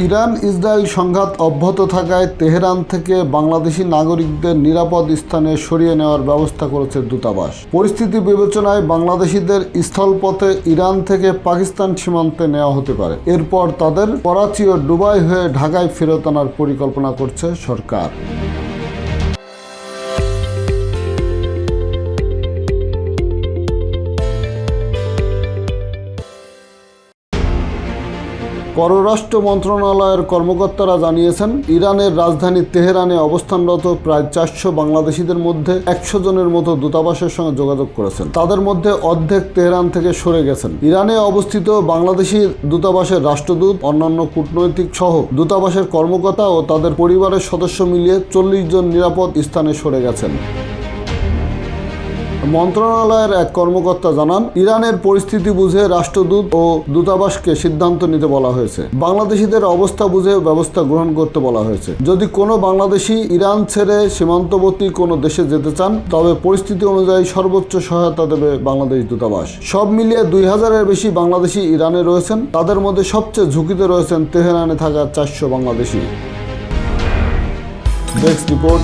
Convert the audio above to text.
Iran Israel সংঘাত অব্যাহত থাকায় তেহরান থেকে বাংলাদেশি নাগরিকদের নিরাপদ স্থানে সরিয়ে নেওয়ার ব্যবস্থা করেছে দূতাবাস। পরিস্থিতি বিবেচনায় বাংলাদেশিদের স্থলপথে ইরান থেকে পাকিস্তান সীমান্তে নেওয়া হতে পারে। এরপর তাদের করাচি ও ডুবাই হয়ে ঢাকায় ফেরত আনার পরিকল্পনা করছে সরকার। পররাষ্ট্র মন্ত্রণালয়ের কর্মকর্তারা জানিয়েছেন, ইরানের রাজধানী তেহরানে অবস্থানরত প্রায় চারশো বাংলাদেশিদের মধ্যে একশো জনের মতো দূতাবাসের সঙ্গে যোগাযোগ করেছেন। তাদের মধ্যে অর্ধেক তেহরান থেকে সরে গেছেন। ইরানে অবস্থিত বাংলাদেশি দূতাবাসের রাষ্ট্রদূত, অন্যান্য কূটনৈতিক সহ দূতাবাসের কর্মকর্তা ও তাদের পরিবারের সদস্য মিলিয়ে চল্লিশ জন নিরাপদ স্থানে সরে গেছেন। মন্ত্রণালয়ের এক কর্মকর্তা জানান, ইরানের পরিস্থিতি বুঝে রাষ্ট্রদূত ও দূতাবাসকে সিদ্ধান্ত নিতে বলা হয়েছে। বাংলাদেশিদের অবস্থা বুঝে ব্যবস্থা গ্রহণ করতে বলা হয়েছে। যদি কোনো বাংলাদেশি ইরান ছেড়ে সীমান্তবর্তী কোনো দেশে যেতে চান, তবে পরিস্থিতি অনুযায়ী সর্বোচ্চ সহায়তা দেবে বাংলাদেশ দূতাবাস। সব মিলিয়ে দুই হাজারের বেশি বাংলাদেশি ইরানে রয়েছেন। তাদের মধ্যে সবচেয়ে ঝুঁকিতে রয়েছেন তেহরানে থাকা চারশো বাংলাদেশি। Desk report